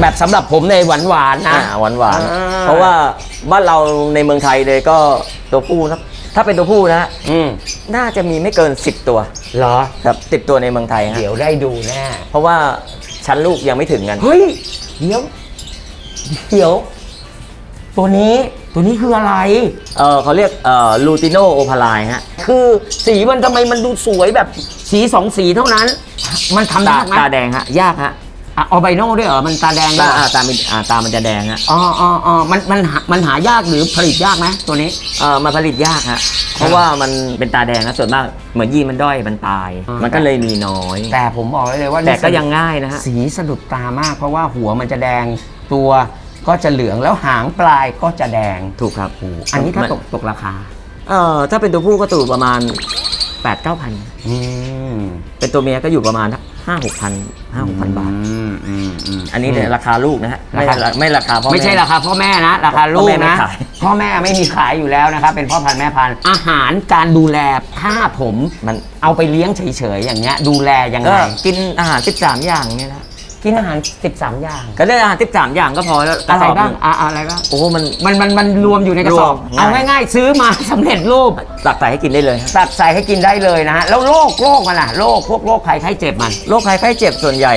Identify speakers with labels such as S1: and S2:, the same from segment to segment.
S1: แบบสำหรับผมในหวานหวานๆนะ
S2: อ่าหวานหวานๆ
S1: อ่า
S2: เพราะว่าบ้านเราในเมืองไทยเลยก็ตัวผู้นะถ้าเป็นตัวผู้นะฮะ
S1: อืม
S2: น่าจะมีไม่เกิน 10 ตัว
S1: เหรอ
S2: ครับสิบตัวในเมืองไทยฮะ
S1: เดี๋ยวได้ดูแน่
S2: เพราะว่าชั้นลูกยังไม่ถึงกัน
S1: เฮ้ย เดี๋ยว เดี๋ยว ตัวนี้ ตัวนี้คืออะไร
S2: เออเขาเรียกเอ่อลูติโนโอพาลายฮะ
S1: คือสีมันทำไมมันดูสวยแบบสีสองสีเท่านั้น มันทำ
S2: ตายา
S1: กไหม
S2: ตาแดงฮะ ยากฮะ
S1: อะออไบโน่ด้วยเหรอมันตาแดงด้
S2: ตา
S1: วยเหรอ
S2: อ่าตามันอ่าตามันจะแดงฮะ
S1: อ๋ออ๋ออ๋อมันมันหามันหายากหรือผลิตยากไหมตัวนี้
S2: เออมาผลิตยากฮะเพราะว่ามันเป็นตาแดงนะส่วนมากเหมือนยีนมันด้อยมันตาย
S1: อ่ามั
S2: มันก็เลยมีน้อย
S1: แต่ผมบอกไว้เลยว่า
S2: แต่ก็ยังง่ายนะฮะ
S1: สีสะดุดตามาก เพราะว่าหัวมันจะแดงตัวก็จะเหลืองแล้วหางปลายก็จะแดง
S2: ถูกครับ
S1: อันนี้ถ้า
S2: มั
S1: ตกตกราคา
S2: เอ่อถ้าเป็นตัวผู้ก็ตู่ประมาณ8 9 0 0 0
S1: อืม
S2: เป็นตัวเมียก็อยู่ประมาณ ห้าหกพันห้าหกพันบาท
S1: อืมอืมอืม
S2: อันนี้เนี่ยราคาลูกนะฮะไม่
S1: ราคา
S2: ราไม่ราคาพ่อ
S1: ไม่ใช่
S2: แรา
S1: คาพ่อแม่นะ ราคาลู
S2: พ่
S1: ก
S2: อแม่ไม่
S1: นะ
S2: ขาย
S1: พ่อแม่ไม่มีขายอยู่แล้วนะครับ เป็นพ่อพันธุ์แม่พันธุ์อาหารการดูแลถ้าผม
S2: มัน
S1: เอาไปเลี้ยงเฉยๆอย่างเงี้ย ดูแลยังไง
S2: ก็กินอาหาร 13 อย่างเนี่ยนะ
S1: กินอาหาร 13 อย่าง
S2: ก็เลือกอาหาร13อย่างก็พอแล้วก
S1: อะไร
S2: ส
S1: บ้าง
S2: หนึ่
S1: อะอะไรบ้าง
S2: โอ้มัน
S1: มันมันมันรวมอยู่ในกระสอบ
S2: รวม
S1: เอา
S2: ง่าย
S1: ง่ายๆซื้อมาสำเร็จรูป
S2: ตักใส่ให้กินได้เลยฮะ
S1: ตัดใส่ให้กินได้เลยนะฮะ แล้วโรคโรคมันอะโรคพวกโรคภัยไข้เจ็บมัน
S2: โรคภัยไข้เจ็บส่วนใหญ่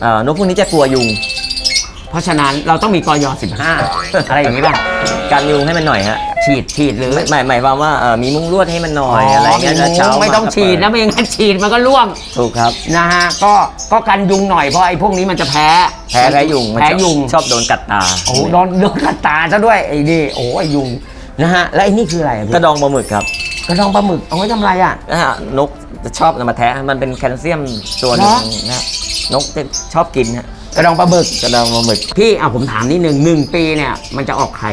S2: เอ่อนกพวกนี้จะกลัวยุง
S1: เพราะฉะนั้นเราต้องมีกย15 อะไรอย่างนี้ป่ะ
S2: การยุงให้มันหน่อยฮะ
S1: ฉีดฉีดหรือ
S2: หมายหมายความว่าเอ่อมีมุ้งลวดให้มันหน่อยอะไรเงี้ย
S1: มี
S2: แล้ว
S1: มุ้
S2: เช้าง
S1: ไม่ต้องา
S2: ก็
S1: ฉีดนะ
S2: เปิ
S1: ไม่อย่างนั้นฉีดมันก็ร่วง
S2: ถูกครับ
S1: นะฮะก็ก็กันยุงหน่อยเพราะไอ้พวกนี้มันจะแพ้
S2: แพ้แพ้ยุงมัน
S1: แพ้
S2: ชอบ
S1: ยุง
S2: ชอบโดนกัดตา
S1: โอ้โหโดนโดนกัดตาซะด้วยไอ้นี่โอ้ยยุงนะฮะแล้วไอ้นี่คืออะไรอะพี่
S2: กระดองปลาหมึกครับ
S1: กระดองปลาหมึกเอาไว้ทำอะไรอะ
S2: นะฮะนกจะชอบนำมาแทะมันเป็นแคลเซียมตัวหนึง
S1: เหรอ
S2: นะฮะนกจะชอบกินฮะ
S1: กระดองปลาหมึก
S2: กระดองปลาหมึก
S1: พี่อะผมถามนิดนึงหนึ่งปีเนี่ยมันจะออกไข่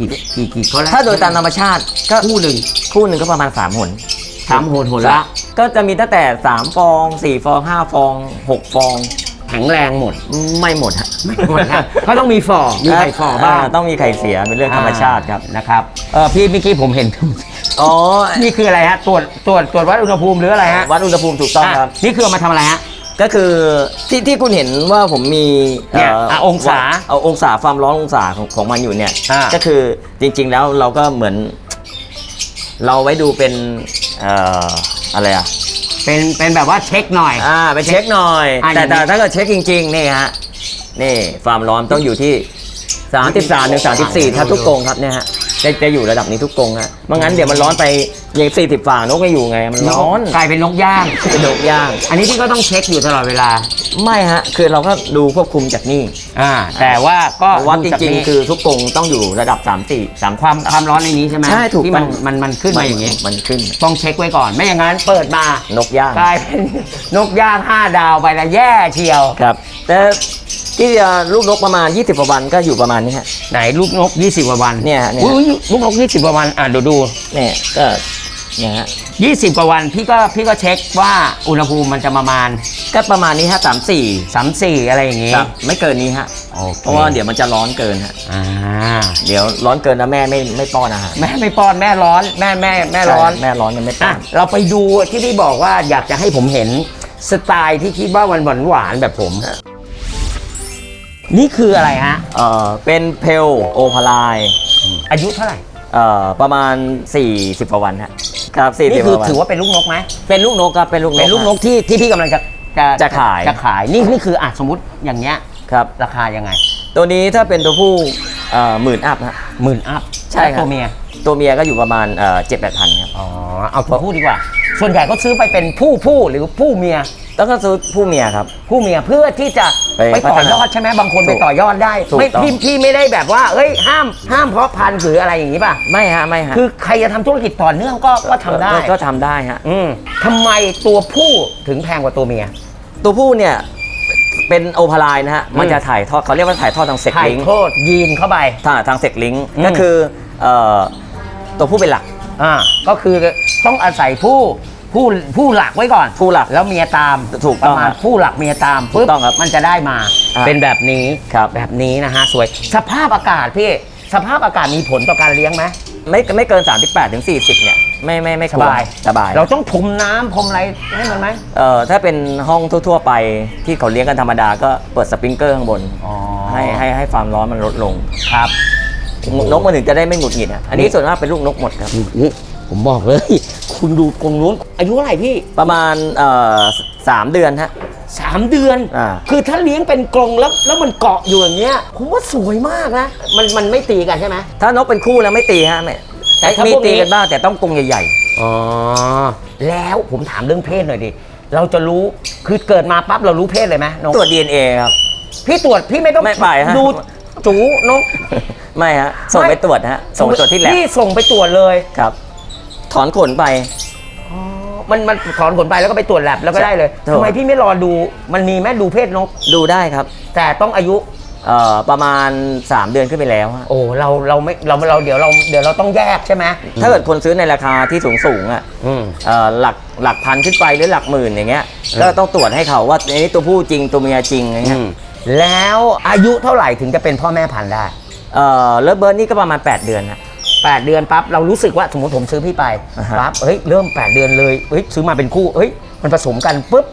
S1: กี่กี่กี่เขาแล้ว
S2: ถ้าโดยตามธรรมชาติก็
S1: คู่หนึ่ง
S2: คู่หนึ่งก็ประมาณ3หน
S1: สามโหนโหนละ
S2: ก็จะมีตั้งแต่ 3 ฟอง 4 ฟอง 5 ฟอง 6 ฟอง
S1: แข็งแรงหมด
S2: ไม่หมดฮะ
S1: ไม่หมดนะก็ต้องมีฝ่อมีไข่ฝ่อบ้างา
S2: ต้องมีไข่เสียเป็นเรื่องธรรมชาติครับ
S1: นะครับเออพี่เมื่อกี้ผมเห็น
S2: อ๋อ
S1: นี่คืออะไรฮะตรวจตรวจตรวจวัดอุณหภูมิหรืออะไรฮะ
S2: วัดอุณหภูมิถูกต้องครับะ
S1: นี่คือเอามาทำอะไรฮะ
S2: ก็คือที่ที่คุณเห็นว่าผมมี
S1: เนี่ย
S2: เอะ
S1: องศา
S2: เอาองศาความร้อนองศาของของมันอยู่เนี่ย
S1: อ่า
S2: ก็คือจริง ๆแล้วเราก็เหมือน เราไว้ดูเป็นเอ่ออะไรอะ
S1: เป็นเป็นแบบว่าเช็คหน่อย
S2: อ่าไปเช็คหน่อย
S1: อะ
S2: แต่
S1: อย่างนี้
S2: แต่ถ้าเกิดเช็คจริง ๆ นี่ฮะนี่ความร้อนต้องอยู่ที่ 33ถึง34ถ้าทุกกรงครับเนี่ยฮะจะจะอยู่ระดับนี้ทุกกรงฮะไม่งั้นเดี๋ยวมันร้อนไป อย่าง40ฝ่านกไม่อยู่ไงมันร้อน
S1: กลายเป็นนกย่าง
S2: เป็นนกย่าง
S1: อันนี้พี่ก็ต้องเช็คอยู่ตลอดเวลา
S2: ไม่ฮะ คือเราก็ดูควบคุมจากนี่
S1: อ่าแต่ว่าก็
S2: วัดจ
S1: จาก
S2: ริง
S1: นี้
S2: ๆคือทุกกรงต้องอยู่ระดับ3 4 3
S1: ความความร้อนในนี้ใช่ไหม
S2: ใช่ถูก
S1: ที่มัน
S2: ต้อง
S1: มันมันขึ้นมาอย่างนี้
S2: มันขึ้น
S1: ต้องเช็คไว้ก่อน ไม่อย่างนั้นเปิดมาน
S2: กย่าง
S1: กลายเป็นนกย่างห้าดาวไปแล้วแย่เชียว
S2: ครับ แต่ที่จะลูกนกประมาณ 20กว่าวันก็อยู่ประมาณนี้ฮะ
S1: ไหนลูกนก 20กว่าวัน
S2: เนี่ยฮะเนี่ย
S1: อุ้ยลูกนก 20กว่าวันอะเดี๋ยวดู
S2: เนี่ยก็ เนี่ยฮะ
S1: 20กว่าวันพี่ก็พี่ก็เช็คว่าอุณหภูมิมันจะประมาณ
S2: ก็ประมาณนี้ฮะสามสี่
S1: 34อะไรอย่างงี้
S2: ครับไม่เกินนี้ฮะ
S1: โอค
S2: เพราะว่าเดี๋ยวมันจะร้อนเกินฮะ
S1: อ่า
S2: เดี๋ยวร้อนเกินแล้วแม่ไม่ไม่ป้อนอาหาร
S1: แม่ไม่ป้อนแม่ร้อนแม่แม่แม่ร้อน
S2: ใช่แม่ร้อนมันไม่ป้อ
S1: อะ
S2: น
S1: เราไปดูที่พี่บอกว่าอยากจะให้ผมเห็นสไตล์ที่คิดว่าหวานหวานหวานๆแบบผม นี่คืออะไรฮะ
S2: เอ่อเป็นเพลโอพาลาย
S1: อายุเท่าไหร่
S2: เอ่อประมาณ 40กว่าวันฮะครับ40
S1: นี่คือก
S2: ว่าวัน
S1: ถือว่าเป็นลูกนกไหม
S2: เป็นลูกนกครับเป็นลูกนก
S1: เป็นลูกนกที่ที่พี่กำลังจะจะ
S2: จะขาย
S1: จะขายนี่นี่คืออะสมมติอย่างเงี้ย
S2: ครับ
S1: ราคายังไง
S2: ตัวนี้ถ้าเป็นตัวผู้ หมื่นอัพฮะ
S1: หมื่นอัพ
S2: ใช่ครับ
S1: ตัวเมีย
S2: ตัวเมียก็อยู่ประมาณเจ็ดแปดพันครับ
S1: อ๋อ เอาตัวผู้ดีกว่า ส่วนใหญ่ก็ซื้อไปเป็นผู้ผู้หรือผู้เมีย
S2: ต้องก็ซื้อผู้เมียครับ
S1: ผู้เมียเพื่อที่จะ
S2: ไป
S1: ไปต่อ
S2: พัฒนาย
S1: อดใช่ไหมบางคน
S2: ถู
S1: ไป
S2: ก
S1: ต่อยอดได้
S2: ถูก
S1: ไม่
S2: ต้อง
S1: พี่พี่ไม่ได้แบบว่า เอ้ย ห้ามห้ามเพาะพันธุ์หรืออะไรอย่างนี้ป่ะ
S2: ไม่ฮะไม่ฮะ
S1: คือใครจะทำธุรกิจต่อเนื่องก็ก็ทำได้
S2: ก็ก็ทำได้ฮะ
S1: อืมทำไมตัวผู้ถึงแพงกว่าตัวเมีย
S2: ตัวผู้เนี่ย เป็นโอพาลายนะฮะ
S1: อืม
S2: มันจะถ่ายทอดเขาเรียกว่าถ่ายทอดทางเซก
S1: ถ่าย
S2: ลิงก์
S1: โทษยีนเข้าไป
S2: ทางทางเซกลิงก์
S1: อืม
S2: ก็คือเอ่อตัวผู้เป็นหลัก
S1: อ่าก็คือต้องอาศัยผู้ผู้ผู้หลักไว้ก่อน
S2: ผู้หลัก
S1: แล้วเมียตาม
S2: ถูก
S1: ป
S2: ต้อง
S1: ระมาณ
S2: ครับ
S1: ผู้หลักเมียตาม
S2: ถูกต้องครับ
S1: มันจะได้มา
S2: อ่า
S1: เป็นแบบนี้
S2: ครับ
S1: แบบนี้นะฮะสวย สภาพอากาศพี่สภาพอากาศมีผลต่อการเลี้ยงไหม
S2: ไม่ไม่เกิน 38ถึง40 เนี่ย ไม่ไม่ไม่ควร
S1: สบาย
S2: สบาย
S1: เราต้องพรมน้ำพรมอะไรให้มันไหม
S2: เอ่อถ้าเป็นห้องทั่ว ๆ ไปที่เขาเลี้ยงกันธรรมดาก็เปิดสปริงเกอร์ข้างบน
S1: อ๋อ
S2: ให้ให้ให้ความร้อนมันลดลง
S1: ครับ
S2: นกมันถึงจะได้ไม่หงุดหงิดอะอันนี้ส่วนมากเป็นลูกนกหมดครับ
S1: นี่ผมบอกเลย คุณดูกรงนู้นอายุเท่าไหร่พี่
S2: ประมาณเอ่อสามเดือนฮะ
S1: สามเดือน
S2: อ่า
S1: คือถ้าเลี้ยงเป็นกรงแล้วแล้วมันเกาะอยู่อย่างเงี้ยผมว่าสวยมากนะ มันมันไม่ตีกันใช่ไหม
S2: ถ้านกเป็นคู่แล้วไม่ตีฮะไม่
S1: แต่ถ้า
S2: มี
S1: พวกนี้
S2: ตีกันบ้างแต่ต้องกรงใหญ่
S1: อ๋อ แล้วผมถามเรื่องเพศหน่อยดิ เราจะรู้คือเกิดมาปั๊บเรารู้เพศเลยไหมนก
S2: ๆตรวจ DNA ครับ
S1: พี่ตรวจพี่ไม่ต้อง
S2: ไม่ไปฮะ
S1: ดูจูนก
S2: ไม่ฮะส่งไปตรวจฮะส่งไปตรวจที่แลบ
S1: พี่ส่งไปตรวจเลย
S2: ครับ ถอนขนไป
S1: อ๋อ มันมันถอนผลไปแล้วก็ไปตรวจแลบแล้วก็ได้เลย
S2: ถูก
S1: ทำไมพี่ไม่รอดูมันมีแม่ดูเพศนก
S2: ดูได้ครับ
S1: แต่ต้องอายุ
S2: เอ่อประมาณ 3 เดือนขึ้นไปแล้วฮะ
S1: โอ้เราเราไม่เราเราเดี๋ยวเราเดี๋ยวเราต้องแยกใช่ไหม
S2: ถ้าเกิดคนซื้อในราคาที่สูงสูงๆอะ
S1: อืม
S2: เอ่อหลักหลักพันขึ้นไปหรือหลักหมื่นอย่างเงี้ย
S1: อืม
S2: ก็ต้องตรวจให้เขาว่าอันนี้ตัวผู้จริงตัวเมียจริงอย่างเงี้ย
S1: แล้วอายุเท่าไหร่ถึงจะเป็นพ่อแม่พันธุ์ได้
S2: เอ่อเลิฟเบิร์ดนี่ก็ประมาณ 8 เดือนฮะ
S1: 8 เดือนปั๊บเรารู้สึกว่าสมมติผมซื้อพี่ไป
S2: อ่าฮะ
S1: ปั๊บเฮ้ยเริ่ม 8 เดือนเลยเฮ้ยซื้อมาเป็นคู่เฮ้ยมันผสมกันปุ๊บ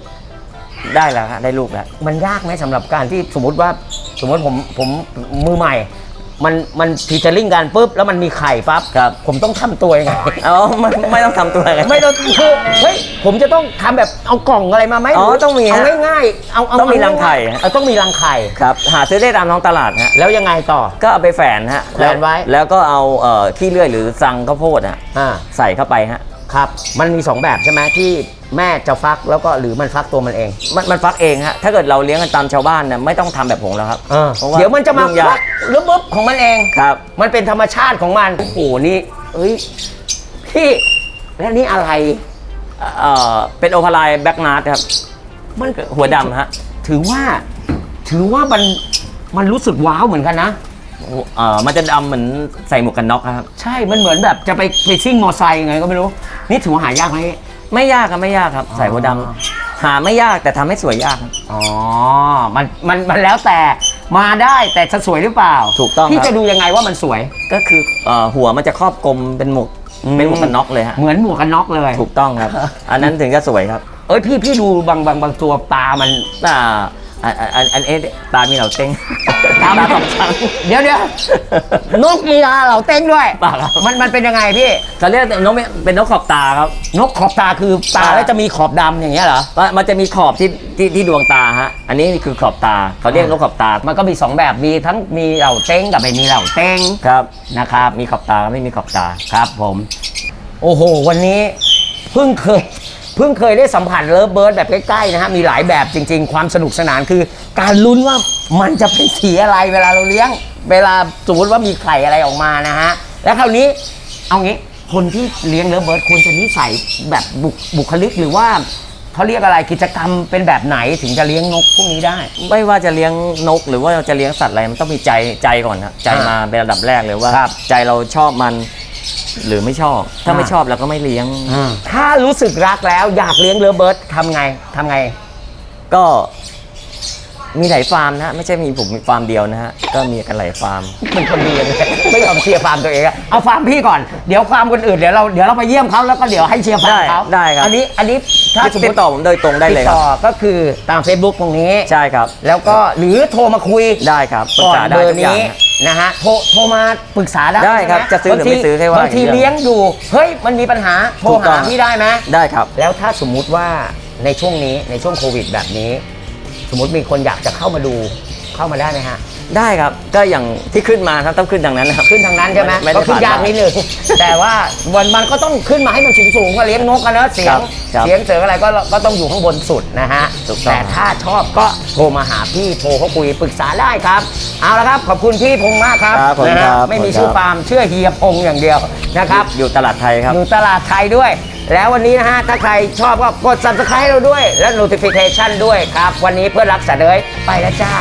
S2: ได้แล้วฮะได้ลูกแล้ว
S1: มันยากไหมสำหรับการที่สมมติว่าสมมติผมผมมือใหม่ มันมันฟีเจอริ่งกันปุ๊บแล้วมันมีไข่ปั๊บ
S2: ครับ
S1: ผมต้องทำตัวยังไง
S2: อ๋อไม่ไม่ต้องทำตัวอะไร
S1: ไม่ต้องคือเฮ้ยผมจะต้องทำแบบเอากล่องอะไรมาไหม
S2: อ๋อ
S1: หรื
S2: ต้องมีฮะ
S1: เอาง่ายๆเอาเอา
S2: ต้องมีรังไข่
S1: เอาง่ายๆเอาต้องมีรังไข่
S2: ครับ หาซื้อได้ตามท้องตลาดฮะ
S1: แล้วยังไงต่อ
S2: ก็เอาไปแฝนฮะ
S1: แฝนไว้
S2: แล้วก็เอาเอ่อขี้เลื่อยหรือซังข้าวโพดฮะ
S1: อ่า
S2: ใส่เข้าไปฮะ
S1: ครับ มันมี 2 แบบใช่ไหมที่แม่จะฟักแล้วก็หรือมันฟักตัวมันเอง
S2: มันมันฟักเองฮะ ถ้าเกิดเราเลี้ยงกันตามชาวบ้านเนี่ยไม่ต้องทำแบบผมแล้วครับพราะา
S1: เดี๋ยวมันจะมา
S2: ยุ่งยา
S1: ฟั
S2: ก
S1: กแล้วปุ๊บของมันเอง
S2: ครับ
S1: มันเป็นธรรมชาติของมัน โอ้โห นี่เอ้ย พี่แล้วนี่อะไร
S2: เอ่อ เป็นโอพาลายแบ็กนาร์ครับ
S1: มัน
S2: หัวดำฮะ
S1: ถือว่า ถือว่ามัน มันรู้สึกว้าวเหมือนกันนะ
S2: เอ่อมันจะดำเหมือนใส่หมวกกันน็อกครับ
S1: ใช่ มันเหมือนแบบจะไปไปซิ่งมอไซค์ยังไงก็ไม่รู้ นี่ถือว่าหายากไหม
S2: ไม่ยากครับไม่ยากครับ ใส่หัวดำหาไม่ยากแต่ทำให้สวยยากครับ
S1: อ๋อ มัน มัน มันแล้วแต่ มาได้แต่จะสวยหรือเปล่า
S2: ถูกต้อง
S1: พี่
S2: ครับ
S1: จะดูยังไงว่ามันสวย
S2: ก็คือเอ่อหัวมันจะครอบกลมเป็นหมวก
S1: อืม
S2: เป็นหมวกกันน็อกเลยฮะ
S1: เหมือนหมวกกันน็อกเลย
S2: ถูกต้องครับ อันนั้นถึงจะสวยครับ
S1: เอ้ยพี่พี่ดูบางบางบางตัวตามัน
S2: อ่า อันอันอันอันเอ๊ะตามีเหล่าเต้ง
S1: ตา
S2: ตาสองชั้น
S1: เดี๋ยวเดี๋ยวนกมีตาเหล่าเต้งด้วย
S2: เปล่าครับ
S1: มันมันเป็นยังไงพี่
S2: เขาเรียกนกไม่เป็นนกขอบตาครับ
S1: นกขอบตาคือตา
S2: อ่า
S1: แล้วจะมีขอบดำอย่างเงี้ยเหรอ
S2: มันมันจะมีขอบที่ที่ที่ดวงตาฮะ อันนี้คือขอบตา เขาเรียกนกขอบตา
S1: มันก็มีสองแบบมีทั้งมีเหล่าเต้งกับไม่มีเหล่าเต้ง
S2: ครับ
S1: นะครับ
S2: มีขอบตากับไม่มีขอบตา
S1: ครับผม โอ้โห วันนี้เพิ่งเคย เพิ่งเคยได้สัมผัสเลิฟเบิร์ดแบบใกล้ๆนะฮะมีหลายแบบจริง ๆ ความสนุกสนานคือ การลุ้นว่ามันจะเป็นสีอะไรเวลาเราเลี้ยง เวลาสมมติว่ามีไข่อะไรออกมานะฮะแล้วคราวนี้เอางี้คนที่เลี้ยงเลิฟเบิร์ดควรจะนิสัยแบบบุคบุคลิกหรือว่าเขาเรียกอะไรกิจกรรมเป็นแบบไหนถึงจะเลี้ยงนกพวกนี้ได้
S2: ไม่ว่าจะเลี้ยงนกหรือว่าจะเลี้ยงสัตว์อะไรมันต้องมีใจใจก่อนนะใจมาเป็นระดับแรกเลยว่า
S1: ครับ
S2: ใจเราชอบมัน หรือไม่ชอบ ถ้าไม่
S1: อ่า
S2: ชอบเราก็ไม่เลี้ยง
S1: ถ้ารู้สึกรักแล้วอยากเลี้ยงเลิฟเบิร์ดทำไงทำไง
S2: ก็มีหลายฟาร์มนะฮะไม่ใช่มีผมมีฟาร์มเดียวนะฮะก็มีกันหลายฟาร์ม
S1: เป็นคนดีเลยไม่ยอมเชียร์ฟาร์มตัวเองอะเอาฟาร์มพี่ก่อนเดี๋ยวฟาร์มคนอื่นเดี๋ยวเราเดี๋ยวเราไปเยี่ยมเขาแล้วก็เดี๋ยวให้เชียร์ฟาร์มเขา
S2: ได้ได้ครับ
S1: อันนี้อันนี้ถ้าสมม
S2: ติด
S1: ติ
S2: ต่อผมโดยตรงได้เลย
S1: ติด
S2: ครับ
S1: ต่อก็คือตาม Facebook ตรงนี้
S2: ใช่ครับ
S1: แล้วก็หรือโทรมาคุย
S2: ได้ครับปรึ
S1: ก่
S2: ก
S1: อน
S2: ษา
S1: เบ
S2: ได้
S1: อ
S2: ทุ
S1: ร์
S2: กอย่าง
S1: นี้
S2: ฮะ
S1: นะฮะโทรโทรมาปรึกษาได้
S2: ได้ครับ
S1: ใช่ห
S2: จะซื้อหรือไม่ซื้อแค่ว่า
S1: บางที
S2: อย่างเดียว
S1: เลี้ยงอยู่ เฮ้ยมันมีปัญหาโทร
S2: ถูกต้
S1: หา
S2: อง
S1: พี่ได้ไหม
S2: ได้ครับ
S1: แล้วถ้าสมมุติว่าในช่วงนี้ในช่วงโควิดแบบนี้ สมมติมีคนอยากจะเข้ามาดู เข้ามาได้ไหมฮะ
S2: ได้ครับก็อย่างที่ขึ้นมาครับต้องขึ้นดังนั้นนะครับ
S1: ขึ้นทางนั้นใช่ไหม
S2: ไม่ได้
S1: ก็ขึ้นยาก
S2: ผ่าน
S1: นิดนึง แต่ว่าวันมันก็ต้องขึ้นมาให้มันสูงสูงๆก็เลี้ยงนกกันเนอะเสีย
S2: ครั
S1: ง
S2: บครับ
S1: เสียงเสืออะไรก็ก็ต้องอยู่ข้างบนสุดนะฮะ
S2: ถูกต้อง
S1: แต่ถ้าชอบก็โทรมาหาพี่โทรเขาคุยปรึกษาได้ครับ เอาละครับขอบคุณพี่พงษ์มากครับ
S2: ครับผม
S1: นะฮะ
S2: ครับ
S1: ไม่มี
S2: ผม
S1: ชื่อ
S2: ครับ
S1: ฟาร์มเชื่อเฮียพงษ์อย่างเดียวนะครับ
S2: อยู่ตลาดไทยครับ
S1: อยู่ตลาดไทยด้วย แล้ววันนี้นะฮะ ถ้าใครชอบก็กด subscribe เราด้วย และ notification ด้วยครับ วันนี้เพื่อนรักสัตว์เลยไปแล้วจ้า